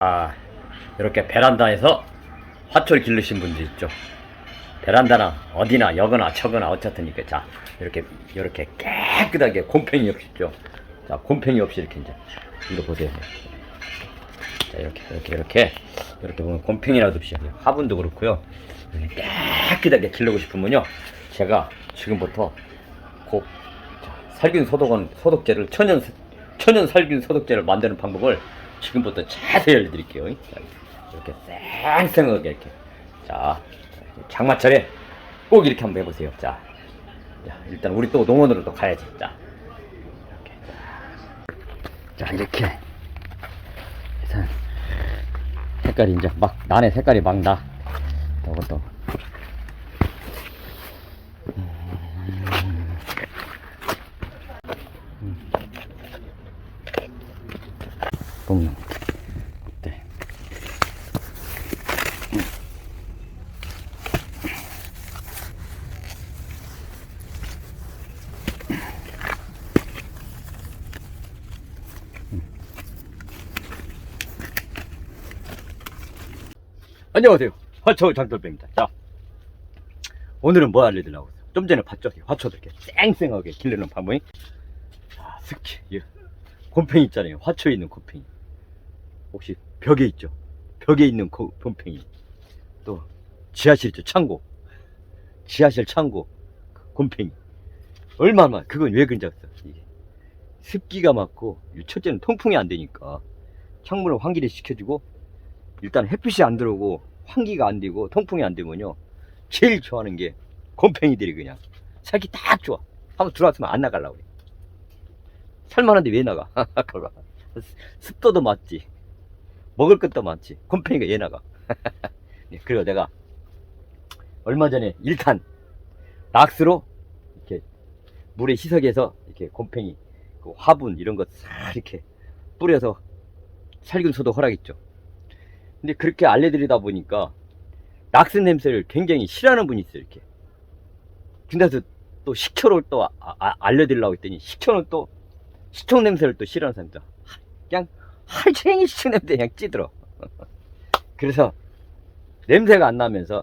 아, 이렇게 베란다에서 화초를 기르신 분들 있죠. 베란다나 어디나 여거나 저거나 어쨌든 이렇게 자 이렇게 이렇게 깨끗하게 곰팡이 없이 있죠. 자 곰팡이 없이 이렇게 이제 이거 보세요. 자 이렇게 이렇게 이렇게 이렇게 보면 곰팡이라도 없이 화분도 그렇고요. 깨끗하게 기르고 싶으면요, 제가 지금부터 곧 자, 살균 소독원 소독제를 천연 천연 살균 소독제를 만드는 방법을 지금부터 자세히 알려드릴게요. 자, 이렇게 쌩쌩하게 이렇게 자 장마철에 꼭 이렇게 한번 해보세요. 자, 자, 일단 우리 또 농원으로 또 가야지. 자 이렇게 자, 자 이렇게 일단 색깔이 이제 막 난의 색깔이 막 나. 이것도 안녕하세요. 화초 장돌배입니다. 자, 오늘은 뭐 알려드리려고 했어요? 좀 전에 봤죠? 이 화초들 이렇게 쌩쌩하게 기르는 방법이. 자, 스키, 이 곰팡이 있잖아요. 화초에 있는 곰팡이. 혹시 벽에 있죠? 벽에 있는 고- 곰팡이. 또 지하실 있죠? 창고. 지하실 창고. 그 곰팡이. 얼마나, 그건 왜 그런지 알았어. 이게 습기가 이 첫째는 통풍이 안 되니까 창문을 환기를 시켜주고, 일단 햇빛이 안 들어오고, 환기가 안 되고, 통풍이 안 되면요. 제일 좋아하는 게 곰팡이들이 그냥 살기 딱 좋아. 한번 들어왔으면 안 나가려고 그래. 살만한데 왜 나가? 습도도 맞지. 먹을 것도 많지. 곰팡이가 얘 나가. 네, 그리고 내가 얼마 전에 1탄 락스로 이렇게 물에 희석해서 이렇게 곰팡이, 그 화분 이런 거 싹 이렇게 뿌려서 살균 소독 허락했죠. 근데 그렇게 알려드리다 보니까 락스 냄새를 굉장히 싫어하는 분이 있어요, 이렇게. 근데서 또 식초를 또 아- 아- 알려드리려고 했더니 식초는 또 식초 냄새를 또 싫어하는 사람들. 그냥 하루 이 식초 냄새 그냥 찌들어. 그래서 냄새가 안 나면서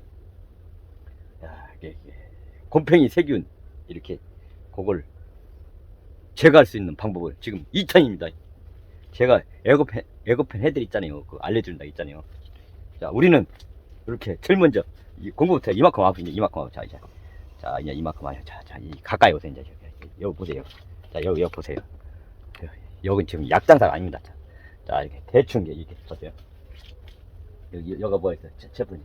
야, 이게, 이게 곰팡이 세균 이렇게 그걸 제거할 수 있는 방법을 지금 2탄입니다. 제가 에어컨 에어컨 해드렸잖아요. 그 알려준다 했잖아요. 자, 우리는 이렇게 제일 먼저 이 공부부터 이만큼 와보세요. 이만큼 와보 자 이제 자 이제 이만큼 와요. 자, 자, 이 가까이 오세요. 이제 여기, 보세요. 자, 여기 여기 보세요. 여기 지금 약장사가 아닙니다. 자, 자 이렇게 대충 이게 보세요. 여기 여기 뭐였어? 제분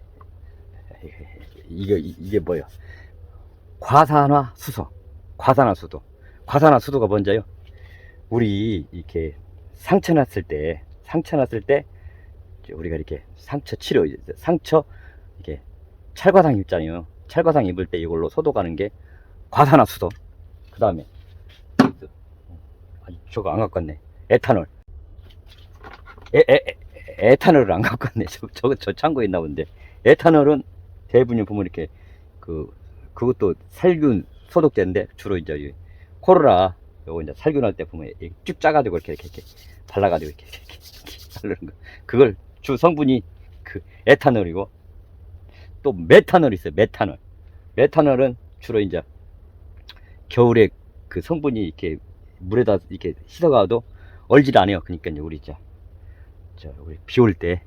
이게 이- 이게 뭐예요? 과산화 수소, 과산화 수도, 과산화 수도가 뭔지요? 우리 이렇게 상처 났을 때, 상처 났을 때 우리가 이렇게 상처 치료, 상처 이렇게 찰과상 입잖아요. 찰과상 입을 때 이걸로 소독하는 게 과산화 수도. 그 다음에 저거 안 갖고 왔네. 에탄올. 에, 에, 에, 에탄올을 안 갖고 왔네. 저, 저거 저 창고에 있나 본데. 에탄올은 대부분 보면 이렇게 그 그것도 살균 소독제인데 주로 이제 이 코로나 요거 이제 살균할 때 보면 이쭉 짜가지고 이렇게 이렇게, 이렇게 발라가지고 이렇게, 이렇게, 이렇게 바르는 거. 그걸 주 성분이 그 에탄올이고 또 메탄올 있어요. 메탄올. 메탄올은 주로 이제 겨울에 그 성분이 이렇게 물에다 이렇게 씻어가도 얼질 않아요. 그러니까 이제 우리 저, 저 우리 비 올 때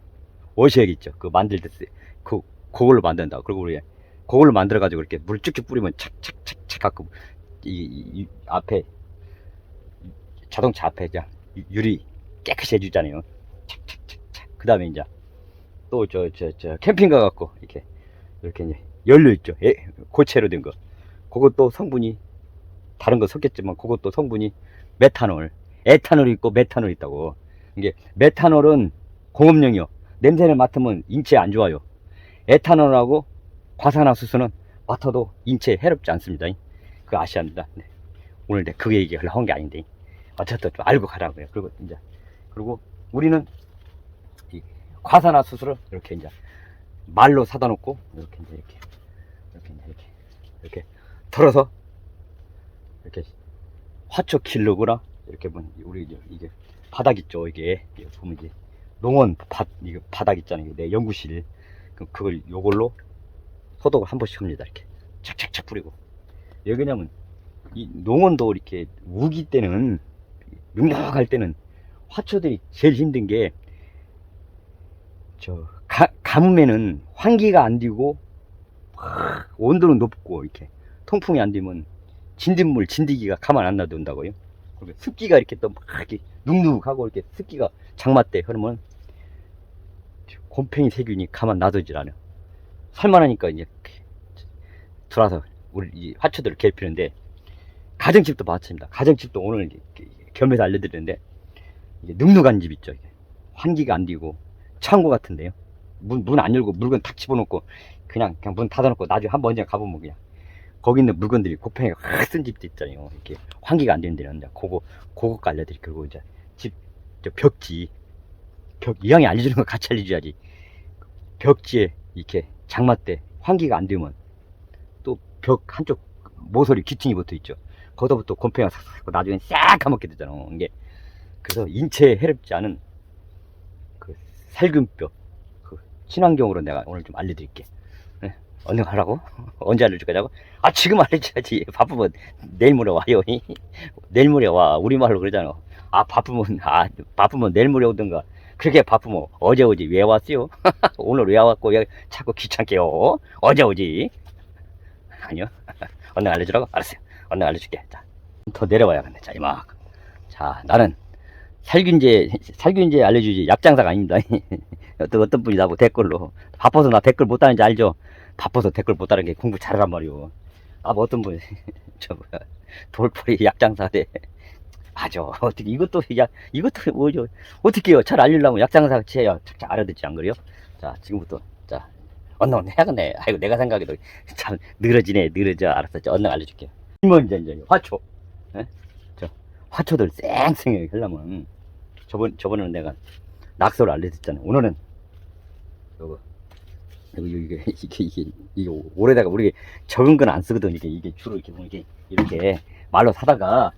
워셔액 있죠. 그 만들 때 쓰- 그 그걸로 만든다. 그리고 우리 그걸로 만들어 가지고 이렇게 물 쭉쭉 뿌리면 착착착착 갖고 이, 이- 이 앞에 이 자동차 앞에 유- 유리 깨끗이 해주잖아요. 그 다음에 이제 또 저 저 저 캠핑 가 갖고 이렇게 이렇게 이제 연료 있죠. 예, 고체로 된 거. 그것도 성분이 다른 거 섞였지만 그것도 성분이 메탄올, 에탄올이 있고 메탄올 이 있다고. 이게 메탄올은 공업용이요. 냄새를 맡으면 인체에 안 좋아요. 에탄올하고 과산화수소는 맡아도 인체에 해롭지 않습니다. 그거 아셔야 합니다. 네. 오늘 내가 그 얘기 하려고 한 게 아닌데 어쨌든 좀 알고 가라고요. 그리고 이제 그리고 우리는 이 과산화수소를 이렇게 이제 말로 사다 놓고 이렇게 이제 이렇게 이렇게 이제 이렇게 이렇게 털어서 이렇게 화초 길르거나 이렇게 보면 우리 이제 이게 바닥 있죠 이게 보면 이제 농원 바, 이거 바닥 있잖아요. 내 연구실. 그- 그걸 요걸로 소독을 한 번씩 합니다. 이렇게 착착착 뿌리고. 왜 그러냐면 이 농원도 이렇게 우기 때는 눅눅할 때는 화초들이 제일 힘든 게 저 가뭄에는 환기가 안 되고 확 온도는 높고 이렇게 통풍이 안 되면 진딧물 진드기가 가만 안 놔둔다고요. 그리고 습기가 이렇게 또 막 이렇게 눅눅하고 이렇게 습기가 장마 때 그러면 곰팡이 세균이 가만 놔두질 않아요. 살만하니까 이제 들어와서 우리 이 화초들을 괴롭히는데 가정집도 마찬가지입니다. 가정집도 오늘 겸해서 알려드리는데 이게 눅눅한 집 있죠. 이게. 환기가 안 되고 창고 같은데요. 문 문 안 열고 물건 탁 집어넣고 그냥 그냥 문 닫아놓고 나중에 한번 언제 가보면 그냥 거기 있는 물건들이 곰팡이가 확 쓴 집도 있잖아요. 이렇게 환기가 안 되는 데는 이제 그거 그거 알려드릴 그리고 이제 집 저 벽지 벽 이왕에 알려주는 거 같이 알려줘야지 벽지에 이렇게 장마 때 환기가 안 되면 또 벽 한쪽 모서리 귀퉁이 붙어 있죠. 거기서부터 곰팡이가 싹싹 나중에 싹 까먹게 되잖아. 이게 그래서 인체에 해롭지 않은 그 살균병 그 친환경으로 내가 오늘 좀 알려드릴게. 네, 언제 하라고? 언제 알려줄 거냐고? 아 지금 알려줘야지. 바쁘면 내일 모레 와요. 내일 모레 와. 우리말로 그러잖아. 아 바쁘면 아 바쁘면 내일 모레 오든가. 그렇게 바쁘면 어제 오지 왜 왔어요? 오늘 왜 왔고 왜 자꾸 귀찮게요? 어제 오지. 아니요. 언제 알려주라고? 알았어요. 언제 알려줄게. 자, 더 내려와야겠네. 자, 이만큼. 자, 나는 살균제, 살균제 알려주지 약장사가 아닙니다. 어떤, 어떤 분이 나보고 댓글로. 바빠서 나 댓글 못 다는지 알죠? 바빠서 댓글 못 다는 게 공부 잘하란 말이오. 아, 뭐 어떤 분이, 저, 뭐야, 돌풀이 약장사대. 맞아. 어떻게, 이것도, 약, 이것도 뭐죠? 어떻게 해요? 잘 알리려면 약장사 같이 해야 착착 알아듣지, 안 그래요? 자, 지금부터, 자, 언능 해야겠네. 아이고, 내가 생각해도 참 늘어지네, 늘어져. 알았어. 저 언능 알려줄게요. 이먼저 이제 화초. 예? 저 화초들 쌩쌩하게 하려면 저번 저번에는 내가 낙서를 알려줬잖아요. 오늘은 요거 이거 이게 이게 이게 이게 오래다가 우리 적은 건 안 쓰거든. 이게 이게 주로 이렇게 보면 이게 이렇게 말로 사다가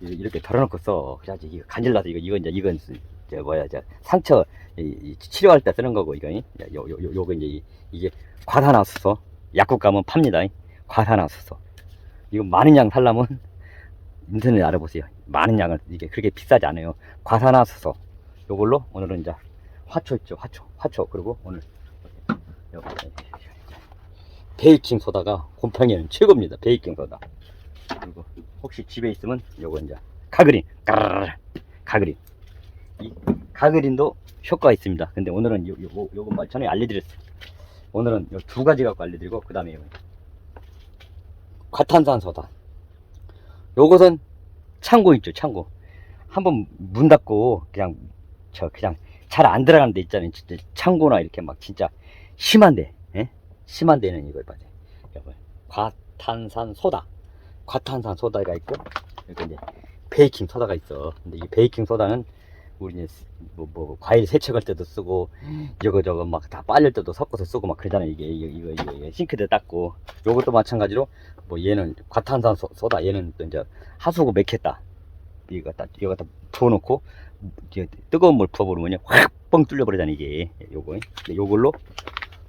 이- 이렇게 덜어놓고 써. 그래야지 이거 간질나서 이거 이거 이제 이건 쓰- 저 뭐야 저 상처 이- 이 치료할 때 쓰는 거고 이거 요 요 요 요거 이제 이- 이게 과산화수소 약국 가면 팝니다. 과산화수소 이거 많은 양 살려면 인터넷 알아보세요. 많은 양을 이게 그렇게 비싸지 않아요. 과산화수소 요걸로 오늘은 이제 화초 있죠. 화초 화초 그리고 오늘 베이킹 소다가 곰팡이는 최고입니다. 베이킹 소다 그리고 혹시 집에 있으면 요거 이제 가그린 까르르 가그린 이 가그린도 효과가 있습니다. 근데 오늘은 요, 요, 요거 말 전에 알려드렸어요. 오늘은 요 두 가지 갖고 알려드리고 그 다음에 과탄산 소다. 요것은 창고 있죠, 창고. 한번 문 닫고 그냥 저 그냥 잘 안 들어가는 데 있잖아요. 진짜 창고나 이렇게 막 진짜 심한데, 예? 심한 데는 이걸 봐요. 여기 과탄산 소다. 과탄산 소다가 있고 여기 이제 베이킹 소다가 있어. 근데 이 베이킹 소다는 우리 뭐, 뭐 과일 세척할 때도 쓰고 이거 저거 막 다 빨릴 때도 섞어서 쓰고 막 그러잖아요. 이게 이거 이거, 이거, 싱크대 닦고. 요것도 마찬가지로 뭐 얘는 과탄산 소- 소다. 얘는 또 이제 하수구 맥혔다. 이거 딱 이거 갖다 부어놓고 뜨거운 물 부어버리면 확뻥 뚫려버리잖아 이게. 요거. 근데 요걸로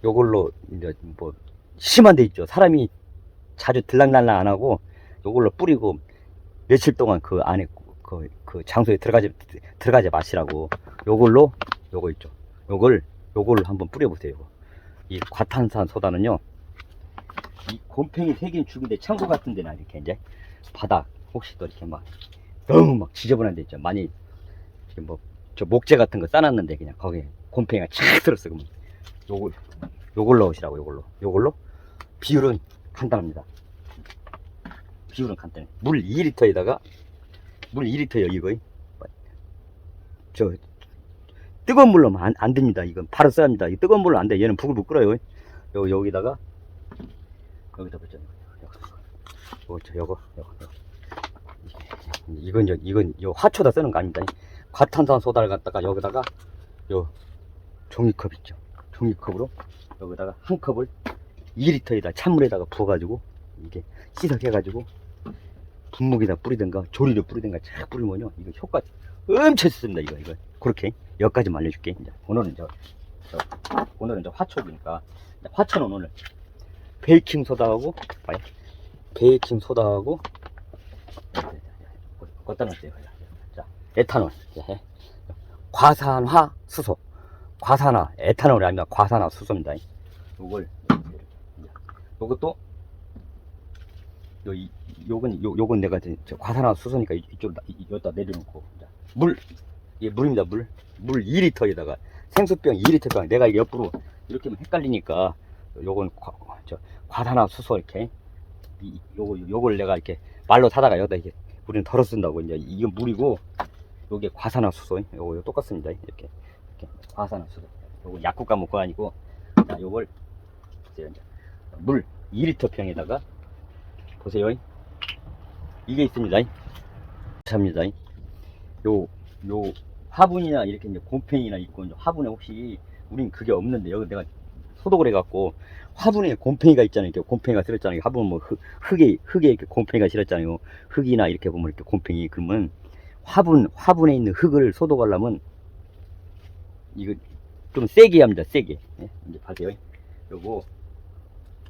요걸로 이제 뭐 심한 데 있죠. 사람이 자주 들락날락 안 하고 요걸로 뿌리고 며칠 동안 그 안에 그, 그 장소에 들어가지 들어가지 마시라고. 요걸로 요거 있죠. 요걸 요걸로 한번 뿌려보세요. 이 과탄산 소다는요 이 곰팡이 세균 죽인데 창고 같은 데나 이렇게 이제 바닥 혹시 또 이렇게 막 너무 막 지저분한 데 있죠. 많이 지금 뭐저 목재 같은 거 싸놨는데 그냥 거기에 곰팡이가 착 들었어 그러면 요걸 요걸 넣으시라고 요걸로. 요걸로 비율은 간단합니다. 비율은 간단해 물 2리터에다가 물 2리터요 이거 저 뜨거운 물로 안, 안 됩니다 이건 바로 써야 합니다 이 뜨거운 물로 안돼 얘는 부글부글 끓어요 요 여기다가 여기다 붙여. 요거, 저, 요거. 이건, 저, 이건, 요 화초다 쓰는 거 아닙니다. 과탄산 소다를 갖다가 여기다가 요 종이컵 있죠. 종이컵으로 여기다가 한 컵을 2리터에다 찬물에다가 부어가지고 이게 씻어해가지고 분무기다 뿌리든가 조리를 뿌리든가 쫙 뿌리면요. 이거 효과 엄청 좋습니다. 이거, 이거. 그렇게 여기까지만 알려줄게. 이제 오늘은 저, 저 오늘은 저 화초니까 화초는 오늘 베이킹 소다하고 봐요. 베이킹 소다하고 어디다 놨어요? 자, 에탄올. 예. 과산화 수소. 과산화 에탄올이 아니라 과산화 수소입니다. 요걸 요것도 요 이, 요건 요 요건 내가 이제 저 과산화 수소니까 이- 이쪽으로 이- 여기다 내려놓고. 자, 물 이게 물입니다 물. 물 2리터에다가 생수병 2리터 병 내가 이게 옆으로 이렇게 헷갈리니까 요건 과, 저 과산화 수소 이렇게 이, 요거 요걸 내가 이렇게 말로 타다가 여기다 이게 우리는 덜어 쓴다고 이제 이건 물이고 요게 과산화 수소 요거, 요거 똑같습니다. 이렇게 이렇게 과산화 수소 요거 약국 가면 그거 아니고 자 요걸 보세요. 이제 물 2리터 병에다가 보세요 이게 있습니다. 참니다. 요, 요 화분이나 이렇게 이제 곰팡이나 있고 이제 화분에 혹시 우린 그게 없는데 여기 내가 소독을 해갖고 화분에 곰팡이가 있잖아요. 이렇게 곰팡이가 들었잖아요. 화분 뭐 흙, 흙에 흙에 이렇게 곰팡이가 실었잖아요. 흙이나 이렇게 보면 이렇게 곰팡이 그러면 화분 화분에 있는 흙을 소독하려면 이거 좀 세게 합니다. 세게. 예, 이제 봐세요. 요거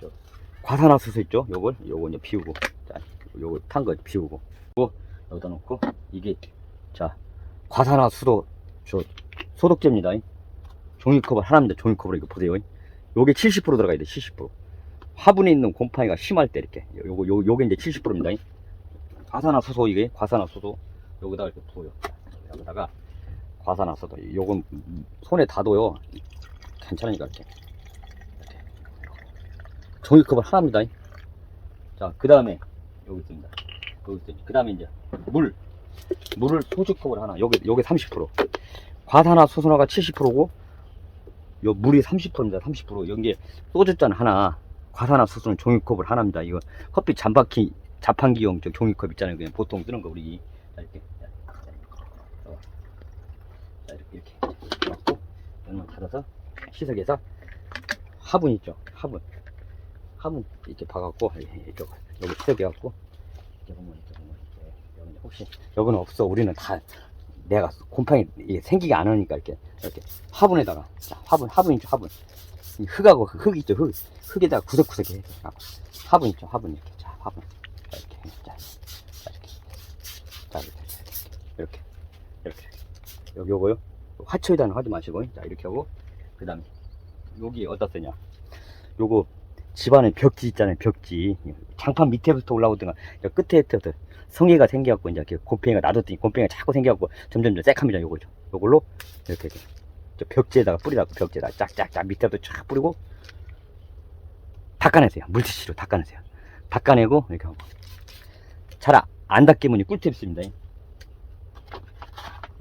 저 과산화수소 있죠? 요걸 요거 이제 비우고. 자 요거 탄 거 비우고 여기다 놓고 이게 자 과산화수소 저 소독제입니다. 종이컵을 하나입니다. 종이컵으로 이거 보세요. 요게 70% 들어가야 돼 70% 화분에 있는 곰팡이가 심할 때 이렇게 요거 요, 요게 이제 70%입니다. 과산화수소 이게 과산화수소. 여기다가 이렇게 부어요. 여기다가 과산화수소. 요건 손에 닿아도요 괜찮으니까 이렇게. 종이컵을 하나입니다. 자 그 다음에 여기 있습니다 여기 있습니다 그 다음에 이제 물 물을 소주컵을 하나 요게 요게 30% 과산화수소가 70%고 요 물이 30%입니다 30% 여기 소주잔 하나 과산화수소는 종이컵을 하나입니다 이거 커피 잔바퀴 자판기용 저 종이컵 있잖아요 그냥 보통 쓰는 거 우리 자 이렇게 자, 자, 이렇게. 자 이렇게 이렇게 화분 있죠 화분 화분 이렇게 봐갖고 이렇게 여기 시석해갖고. 이렇게 보면 이렇게 보면 이렇게 여기 혹시 여기는 없어. 우리는 다 내가 곰팡이 이게 생기게 안 하니까 이렇게 이렇게 화분에다가 자, 화분 화분 있죠 화분. 이 흙하고 흙, 흙 있죠 흙. 흙에다가 이렇게 해갖고 화분 있죠 화분 이렇게. 자 화분. 자 이렇게 자, 자 이렇게. 자 이렇게 이렇게 이렇게 여기 요거요? 화초에다는 하지 마시고 자 이렇게 하고 그 다음에 여기 어디다 쓰냐? 요거 집안에 벽지 있잖아요 벽지. 장판 밑에부터 올라오든가 저 끝에 부터 성에가 생겨갖고 이제 곰팡이가 놔뒀더니 곰팡이가 자꾸 생겨갖고 점점 점 새카미죠 요거죠 요걸로 이렇게 저 벽지에다가 뿌리라고 벽지에다가 짝짝짝 밑에부터 쫙 뿌리고 닦아내세요. 물티슈로 닦아내세요. 닦아내고 이렇게 하고. 잘 안 닦이면 이 꿀팁 있습니다.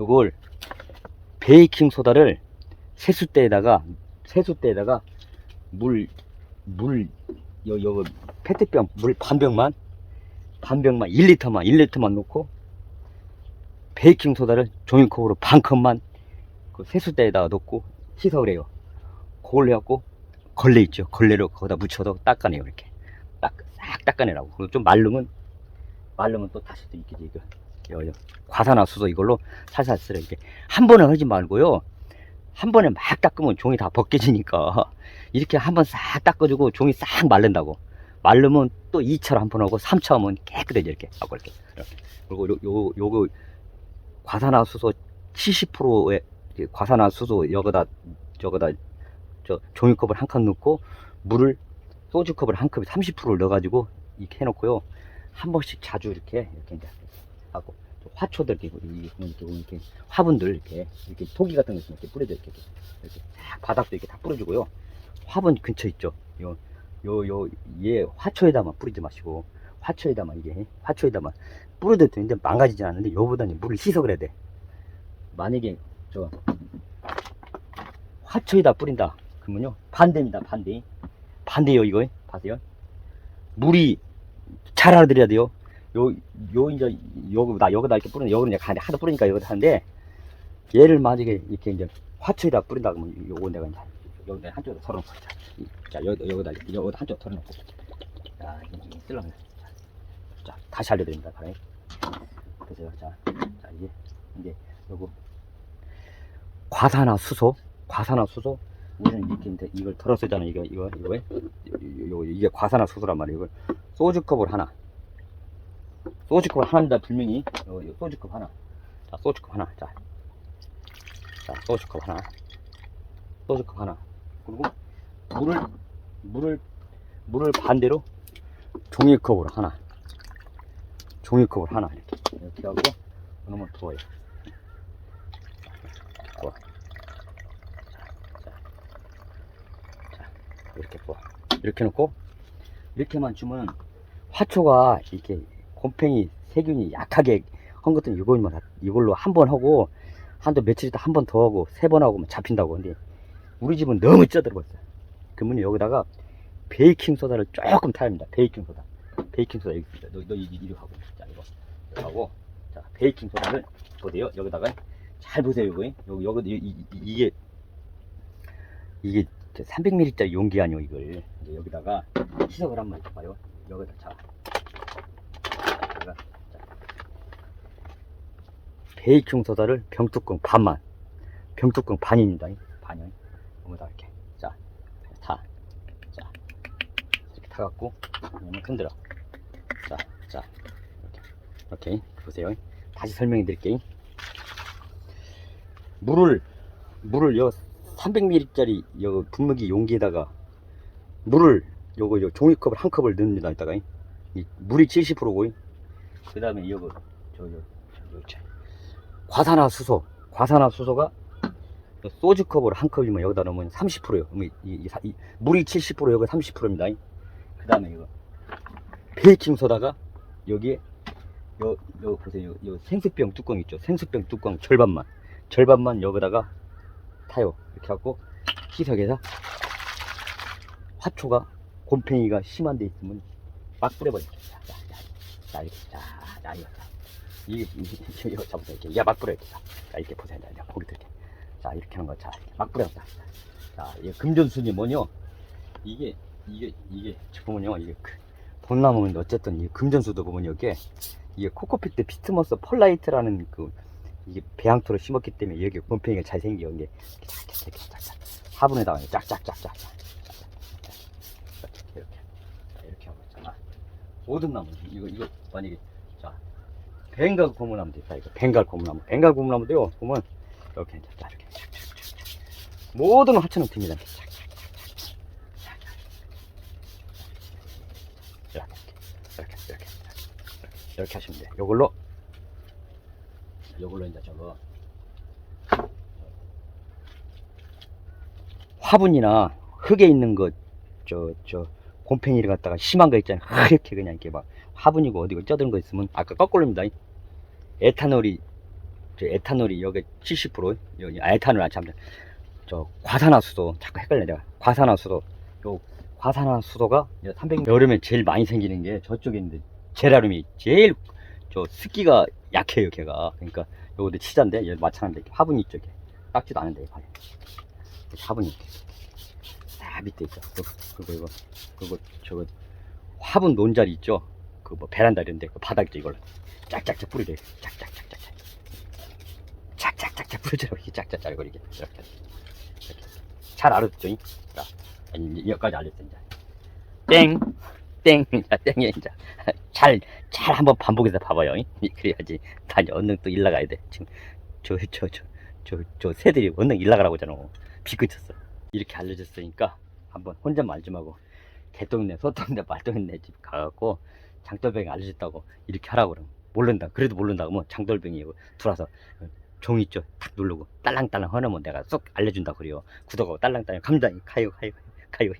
요걸 베이킹 소다를 세숫대에다가 세숫대에다가 물 물 요 요 페트병 물 반 병만 반 병만 1리터만 1리터만 넣고 베이킹 소다를 종이컵으로 반 컵만 그 세숫대에다가 넣고 희석을 해요. 그걸 해갖고 걸레 있죠. 걸레로 거기다 묻혀도 닦아내요. 이렇게 딱 싹 닦아내라고. 그리고 좀 마르면 마르면 또 다시 또 이렇게 이거 요, 요 과산화수소 이걸로 살살 쓸어 이렇게 한 번에 하지 말고요. 한 번에 막 닦으면 종이 다 벗겨지니까 이렇게 한번 싹 닦아주고 종이 싹 마른다고. 마르면 또 2차로 한 번 하고 3차 하면 깨끗해져 이렇게. 하고 이렇게, 이렇게. 그리고 요, 요, 요거 과산화수소 70%의 과산화수소 여기다 저거다 저 종이컵을 한 칸 넣고 물을 소주컵을 한 컵에 30%를 넣어가지고 이렇게 해놓고요. 한 번씩 자주 이렇게 이렇게 이제 하고 화초들 이렇게 이렇게, 이렇게, 화분들 이렇게 이렇게 토기 같은 거 이렇게 뿌려져 이렇게 이렇게 딱 바닥도 이렇게 다 뿌려주고요 화분 근처 있죠. 요 요 요 얘 화초에다만 뿌리지 마시고 화초에다만 이게 화초에다만 뿌려도 되는데 망가지지 않는데 요보다는 물을 희석을 해야 돼. 만약에 저 화초에다 뿌린다 그러면요. 반대입니다 반대. 반대요 이거. 봐세요. 물이 잘 알아들여야 돼요. 요, 요, 이제, 여기다, 여기다 이렇게 뿌리는, 여기는 이제 하도 뿌리니까 여기다 하는데, 얘를 만약에 이렇게 이제 화초에다 뿌린다 그러면 요거 내가 이제, 여기 내가 한쪽으로 털어놓고, 자, 이- 자, 여기, 여기다, 여기다 한쪽 털어놓고, 자, 이게 쓸려면, 자, 자, 다시 알려드립니다, 바로. 보세요, 자, 자, 이게, 이제, 요거, 과산화 수소, 과산화 수소. 우리는 이렇게 이제 이걸 덜어 쓰잖아. 이거 이거 이거 왜? 이거 이게 과산화 수소란 말이야. 이걸 소주컵을 하나. 소주컵을 하나입니다. 분명히 이거, 이거 소주컵 하나. 자, 소주컵 하나. 자, 자, 소주컵 하나. 소주컵 하나. 그리고 물을 물을 물을 반대로 종이컵으로 하나. 종이컵을 하나 이렇게 이렇게 하고 그러면 부어요. 부어. 자, 이렇게 부어. 이렇게 놓고 이렇게만 주면 화초가 이렇게 곰팡이 세균이 약하게 한 것들은 이걸로 한 번 하고 한도 며칠 있다 한 번 더 하고 세 번 하고 뭐 잡힌다고 근데 우리 집은 너무 쪄들어갔어요. 그러면 여기다가 베이킹 소다를 조금 타야 합니다. 베이킹 소다. 베이킹 소다 여기 있습니다. 너, 너 이- 이리 하고 자 이거 이거 하고 자 베이킹 소다를 보세요. 여기다가 잘 보세요 이거 여기 여기 이게 이게 300ml짜리 용기 아니요 이걸 여기다가 희석을 한번 해봐요. 여기다 자. 베이킹 소다를 병뚜껑 반만 병뚜껑 반입니다. 반이 여기다 이렇게 자 타. 자 이렇게 타갖고 그러면 흔들어. 자, 자 이렇게 이렇게 보세요. 다시 설명해 드릴게요. 물을 물을 요 300ml짜리 요 분무기 용기에다가 물을 요거 요 종이컵을 한 컵을 넣습니다. 이따가 이 물이 70%고 그 다음에 요거 저요 저, 저, 과산화 수소 과산화 수소가 요 소주컵으로 한 컵이면 여기다 넣으면 30%예요. 이, 이, 이, 물이 70% 여기 30%입니다. 그 다음에 이거 베이킹 소다가 여기에 요, 요 보세요. 요, 요 생수병 뚜껑 있죠. 생수병 뚜껑 절반만 절반만 여기다가 타요. 이렇게 하고 희석해서 화초가 곰팡이가 심한 데 있으면 막 뿌려버리죠. 자, 자, 자, 자, 이렇게, 자, 자, 이거, 이게, 이거 잡으세요. 이렇게. 야, 막 뿌려요. 자, 자, 이렇게 보세요. 자, 고기 들게. 자, 이렇게 하는 거. 자, 막 뿌렸다. 자, 이 금전순이 뭐냐? 이게, 이게, 이게, 저 보면요. 이게, 그, 봄나무는 어쨌든 이 금전수도 보면 여기에, 이게 코코피트 피트머스 펄라이트라는 그, 이게 배양토를 심었기 때문에 여기 곰팡이가 잘 생겨. 이게, 이렇게, 이렇게, 짝짝. 화분에다가 짝짝짝짝. 이렇게. 자, 이렇게 하고 있잖아. 모든 나무. 이거, 이거, 만약에, 자, 벵갈 고무나무 있다. 이거 벵갈 고무나무. 벵갈 고무나무도요, 보면, 이렇게, 자. 모든 화초는 됩니다. 이렇게. 이렇게, 이렇게, 이렇게, 하시면 돼요. 요걸로, 요걸로 이제 저거, 화분이나 흙에 있는 것, 저, 저, 곰팡이를 갖다가 심한 거 있잖아요. 이렇게 그냥 이렇게 막 화분이고 어디고 쪄든 거 있으면 아까 거꾸로입니다. 에탄올이, 저 에탄올이 여기 70% 여기 아, 에탄올 아 참, 저 과산화수소 자꾸 헷갈려 내가 과산화수소 요 과산화수소가 300 여름에 제일 많이 생기는 게 저쪽에 있는데 제라늄이 제일 저 습기가 약해요 걔가. 그러니까 요것도 치자인데 얘 마찬가지인데 화분이 이게 닦지도 않은데. 화분이 이렇게. 다 밑에 있죠 그- 그거 이거. 그거 저거 화분 논자리 있죠? 그 뭐 베란다 이런데 그 바닥 있죠 이걸로. 짝짝짝 뿌리래. 짝짝짝짝 짝. 짝짝짝짝 뿌려줘요 이렇게. 짝짝짝 이렇게. 이렇게 잘 알았죠 잉? 자 아니 여기까지 알렸어 이제. 땡땡 자 땡이 이제. 잘 잘 한번 반복해서 봐봐요 잉? 그래야지 다 이제 언능 또 일나가야 돼. 지금 저 저 저 저 저 새들이 언능 일나가라고 하잖아. 비끄쳤어. 이렇게 알려줬으니까 한번 혼잣말 좀 하고 개똥네 소똥네 말똥네 집 가갖고 장돌뱅이 알려줬다고 이렇게 하라고 그러면. 모른다. 그래도 모른다고 뭐 장돌뱅이 들어와서 종 있죠? 탁 누르고. 딸랑딸랑 하면 내가 쏙 알려준다 그래요. 구독하고 딸랑딸랑. 감자 가요 가요 가요